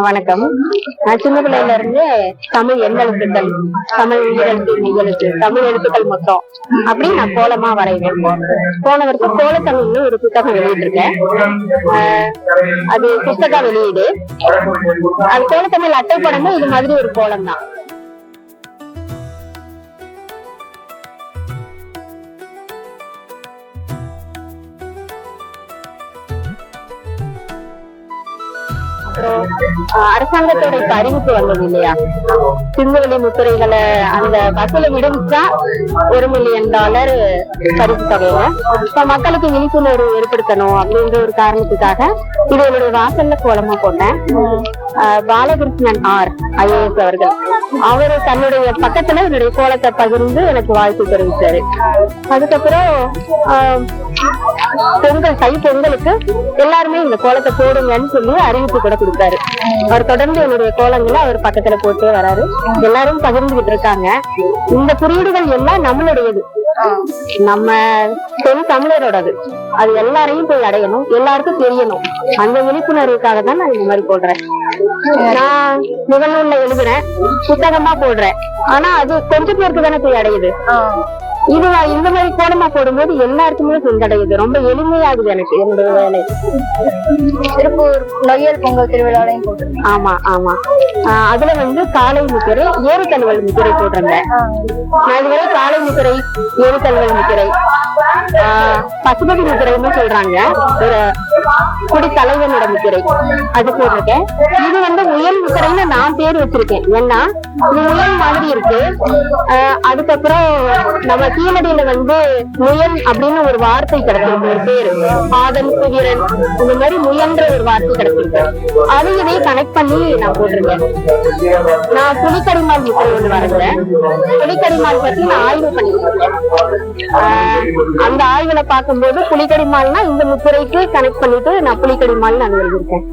வணக்கம். நான் சின்ன பிள்ளையில இருந்து தமிழ் எண்ணெழுத்துக்கள் தமிழ் எழுத்து நிகழ்த்து தமிழ் எழுத்துக்கள் மொத்தம் அப்படி நான் கோலமா வரைவேன். போன வருஷம் கோலத்தமிழ்னு ஒரு புத்தகம் வெளியிட்டிருக்கேன் ஆஹ் அது புத்தகம் வெளியீடு. அது கோலத்தமிழ் அட்டைப்படமும் இது மாதிரி ஒரு கோலம் தான் அப்புறம் அரசாங்கத்தோட இப்ப அறிவிப்பு வந்தது இல்லையா? சிந்துவெளி முத்துரைகளை அந்த பஸ்ல விடுவிச்சா ஒரு மில்லியன் டாலர் பரிசு தொகையில இப்ப மக்களுக்கு விழிப்புணர்வு ஏற்படுத்தணும் அப்படின்ற ஒரு காரணத்துக்காக இது என்னுடைய வாசல்ல கோலமா போட்டேன். பாலகிருஷ்ணன் ஆர் ஐஏஎஸ் அவர்கள். அவரு தன்னுடைய பக்கத்துல என்னுடைய கோலத்தை பகிர்ந்து எனக்கு வாழ்த்து தெரிவிச்சாரு. அதுக்கப்புறம் பொங்கல் தை பொங்கலுக்கு எல்லாருமே இந்த கோலத்தை போடுங்கன்னு சொல்லி அறிவிப்பு கூட கொடுத்தாரு. அவர் தொடர்ந்து என்னுடைய கோலங்களை அவர் பக்கத்துல போட்டே வராரு. எல்லாரும் பகிர்ந்துகிட்டு இருக்காங்க. இந்த குறியீடுகள் எல்லாம் நம்மளுடையது. நம்ம தென் தமிழரோடது. அது எல்லாரையும் போய் அடையணும். எல்லாருக்கும் தெரியணும். அந்த விழிப்புணர்வுக்காக தான் நான் இந்த மாதிரி போடுறேன். நான் முகநூல்ல எழுதுறேன். புத்தகமா போடுறேன். ஆனா அது கொஞ்சம் பேருக்கு தானே போய் அடையுது. இது இந்த மாதிரி கோலமா போடும்போது எல்லாருக்குமே சென்றடையுது. ரொம்ப எளிமையாகுது எனக்கு என்னுடைய வேலை. திருப்பூர் நொய்யல் பொங்கல் திருவிழாலையும் போட்டிருக்கேன் ஆமா ஆமா. அதுல வந்து காலை முத்திரை ஏறு தழுவல் முத்திரை போட்டிருந்தேன். நான் இதுவரை காலை முத்திரை ஏறு தழுவல் முத்திரை ஆஹ் பசுபதி முத்திரைன்னு சொல்றாங்க. ஒரு குடி தலைவனோட முத்திரை. அது போட்டிருக்கேன். இது வந்து முயல் முத்திரைன்னு நான் பேர் வச்சிருக்கேன். ஏன்னா இது முயல் மாதிரி இருக்கு. அதுக்கப்புறம் நம்ம கீழடியில வந்து முயல் அப்படின்னு ஒரு வார்த்தை கிடைச்சிருக்கு. ஒரு பேரு. ஆதன் குதிரன் இந்த மாதிரி முயன்ற ஒரு வார்த்தை கிடைச்சிருக்கு. அது இதை கனெக்ட் பண்ணி நான் போட்டிருக்கேன். நான் புலிக்கடிமால் முத்திரை ஒன்று வரைஞ்சேன். புலிக்கடிமால் பத்தி நான் ஆய்வு பண்ணிருக்கேன் அந்த ஆய்வுல பார்க்கும்போது புலிக்கடிமால்னா இந்த முத்திரைக்கு கனெக்ட் பண்ணி பண்ணிட்டு நான் புலிக்கடிமால் நான் எழுதியிருக்கேன்